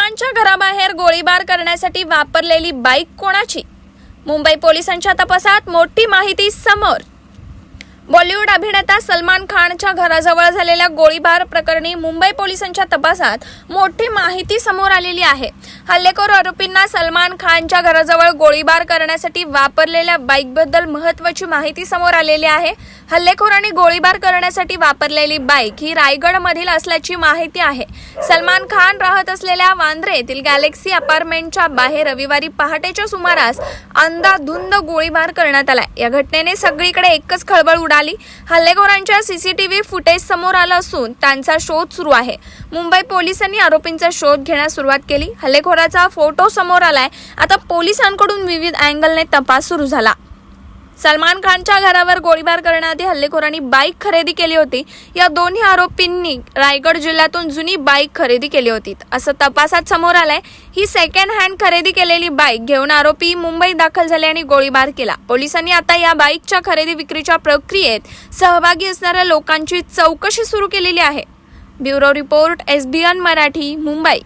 खानच्या घराबाहेर गोळीबार करण्यासाठी वापरलेली बाईक कोणाची? मुंबई पोलिसांच्या तपासात मोठी माहिती समोर. बॉलिवूड अभिनेता सलमान खानच्या घराजवळ झालेल्या गोळीबार प्रकरणी मुंबई पोलिसांच्या तपासात मोठी माहिती समोर आलेली आहे. हल्लेखोर आरोपींना सलमान खानच्या घराजवळ गोळीबार करण्यासाठी वापरलेल्या बाईकबद्दल महत्वाची माहिती समोर आलेली आहे. हल्लेखोरांनी गोळीबार करण्यासाठी वापरलेली बाईक ही रायगडमधील असल्याची माहिती आहे. सलमान खान राहत असलेल्या वांद्रे येथील गॅलेक्सी अपार्टमेंटच्या बाहेर रविवारी पहाटेच्या सुमारास अंधाधुंद गोळीबार करण्यात आला. या घटनेने सगळीकडे एकच खळबळ उडाली हल्लेखोरांच्या सीसीटीव्ही फुटेज समोर आलं असून त्यांचा शोध सुरू आहे. मुंबई पोलिसांनी आरोपींचा शोध घेण्यास सुरुवात केली. हल्लेखोराचा फोटो समोर आलाय. आता पोलिसांकडून विविध अँगलने तपास सुरू झाला. सलमान खानच्या घरावर गोळीबार करण्याआधी हल्लेखोरांनी बाईक खरेदी केली होती. या दोन्ही आरोपींनी रायगड जिल्ह्यातून जुनी बाईक खरेदी केली होती. असं तपासात समोर आलंय ही सेकंड हँड खरेदी केलेली बाईक घेऊन आरोपी मुंबईत दाखल झाले आणि गोळीबार केला. पोलिसांनी आता या बाईकच्या खरेदी विक्रीच्या प्रक्रियेत सहभागी असणाऱ्या लोकांची चौकशी सुरू केलेली आहे. Bureau report SBN Marathi Mumbai.